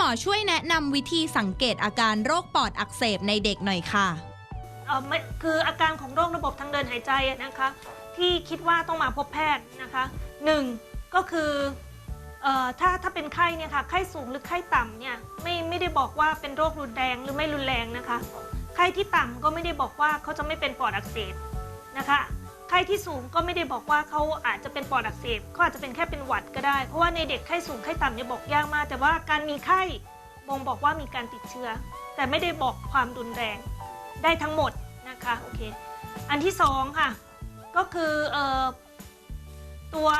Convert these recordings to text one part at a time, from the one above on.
หมอช่วยแนะนำวิธีสังเกตอาการโรคปอดอักเสบในเด็กหน่อยค่ะเออไม่คืออาการของโรคระบบทางเดินหายใจนะคะ ที่คิดว่าต้องมาพบแพทย์นะคะหนึ่งก็คือเอ่อถ้าถ้าเป็นไข้เนี่ยค่ะไข้สูงหรือไข้ต่ำเนี่ยไม่ไม่ได้บอกว่าเป็นโรครุนแรงหรือไม่รุนแรงนะคะ ไข้ที่ต่ำก็ไม่ได้บอกว่าเขาจะไม่เป็นปอดอักเสบนะคะ ไข้ที่สูงก็ไม่ได้บอกว่าเขาอาจจะเป็นปอดอักเสบเขาอาจจะเป็นแค่เป็นหวัดก็ได้ เพราะว่าในเด็กไข้สูงไข้ต่ำเนี่ยบอกยากมาก แต่ว่าการมีไข้บ่งบอกว่ามีการติดเชื้อ แต่ไม่ได้บอกความรุนแรงได้ทั้งหมดนะคะโอเคอันที่สองค่ะ ก็คือเอ่อตัว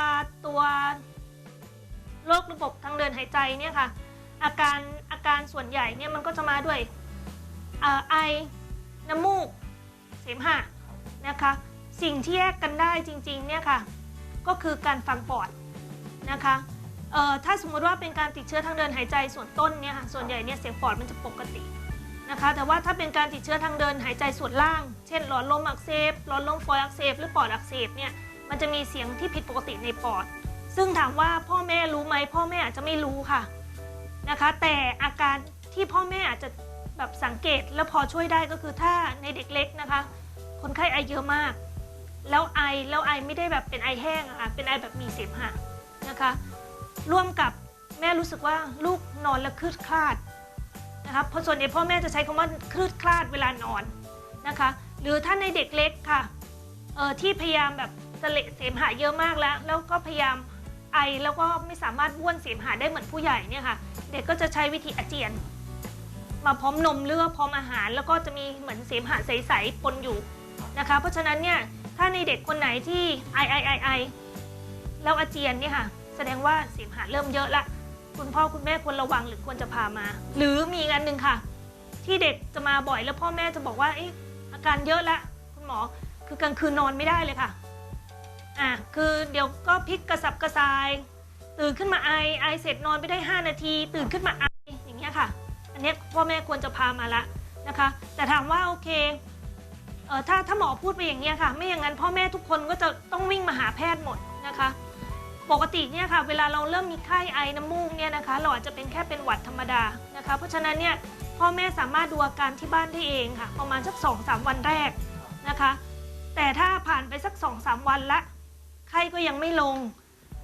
ตัวโรคระบบทางเดินหายใจเนี่ยค่ะ อาการอาการส่วนใหญ่เนี่ยมันก็จะมาด้วยอไอน้ำมูก เสมหะนะคะ สิ่งที่แยกกันได้จริงๆเนี่ยค่ะก็คือการฟังปอดนะคะเอ่อถ้าสมมติว่าเป็นการติดเชื้อทางเดินหายใจส่วนต้นเนี่ยค่ะส่วนใหญ่เนี่ยเสียงปอดมันจะปกตินะคะแต่ว่าถ้าเป็นการติดเชื้อทางเดินหายใจส่วนล่าง เช่นหลอดลมอักเสบหลอดลมฝอยอักเสบหรือปอดอักเสบเนี่ยมันจะมีเสียงที่ผิดปกติในปอด ซึ่งถามว่าพ่อแม่รู้ไหมพ่อแม่อาจจะไม่รู้ค่ะนะคะแต่อาการที่พ่อแม่อาจจะแบบสังเกตแล้วพอช่วยได้ก็คือถ้าในเด็กเล็กนะคะ คนไข้ไอเยอะมาก แล้วไอแล้วไอไม่ได้แบบเป็นไอแห้งอะค่ะเป็นไอแบบมีเสมหะนะคะ ร่วมกับแม่รู้สึกว่าลูกนอนแล้วคลืดคลาดนะคะเพราะส่วนใหญ่พ่อแม่จะใช้คำว่าคลืดคลาดเวลานอนนะคะ หรือถ้าในเด็กเล็กค่ะเออที่พยายามแบบเสลเสมหะเยอะมากแล้ว แล้วก็พยายามไอแล้วก็ไม่สามารถบ้วนเสมหะได้เหมือนผู้ใหญ่เนี่ยค่ะ เด็กก็จะใช้วิธีอาเจียน มาพร้อมนมหรือว่าพร้อมอาหาร แล้วก็จะมีเหมือนเสมหะใสๆปนอยู่นะคะ เพราะฉะนั้นเนี่ย ถ้าในเด็กคนไหนที่ไอไอไอไอแล้วอาเจียนเนี่ยค่ะ แสดงว่าเสมหะเริ่มเยอะละ คุณพ่อคุณแม่ควรระวังหรือควรจะพามา หรือมีอีกอันหนึ่งค่ะ ที่เด็กจะมาบ่อยแล้วพ่อแม่จะบอกว่าออาการเยอะละคุณหมอคือกลางคืนนอนไม่ได้เลยค่ะอะคือเดี๋ยวก็พลิกกระสับกระส่าย ตื่นขึ้นมาไอไอเสร็จนอนไปได้ 5 นาที ตื่นขึ้นมาไออย่างเงี้ยค่ะ อันนี้พ่อแม่ควรจะพามาละนะคะ แต่ถามว่าโอเค เออถ้าถ้าหมอพูดไปอย่างเงี้ยค่ะ ไม่อย่างนั้นพ่อแม่ทุกคนก็จะต้องวิ่งมาหาแพทย์หมดนะคะ ปกติเนี่ยค่ะ เวลาเราเริ่มมีไข้ไอน้ำมูกเนี่ยนะคะ เราอาจจะเป็นแค่เป็นหวัดธรรมดานะคะ เพราะฉะนั้นเนี่ยพ่อแม่สามารถดูอาการที่บ้านได้เองค่ะ ประมาณสัก2องสามวันแรกนะคะ แต่ถ้าผ่านไปสัก2องสามวันละไข้ก็ยังไม่ลง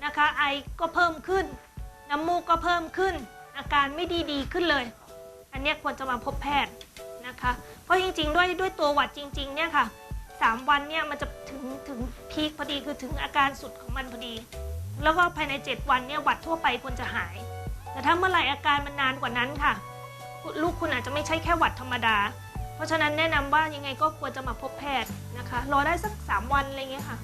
นะคะ ไอก็เพิ่มขึ้น น้ำมูกก็เพิ่มขึ้น อาการไม่ดีดีขึ้นเลย อันเนี้ยควรจะมาพบแพทย์ นะคะ เพราะจริงๆ ด้วยด้วยตัวหวัดจริงๆเนี่ยค่ะสามวันเนี่ยมันจะถึงถึงพีคพอดีคือถึงอาการสุดของมันพอดี แล้วก็ภายใน 7 วันเนี่ยหวัดทั่วไปควรจะหาย แต่ถ้าเมื่อไหร่อาการมันนานกว่านั้นค่ะ ลูกคุณอาจจะไม่ใช่แค่หวัดธรรมดา เพราะฉะนั้นแนะนำว่ายังไงก็ควรจะมาพบแพทย์นะคะ รอได้สัก 3 วันอะไรเงี้ยค่ะ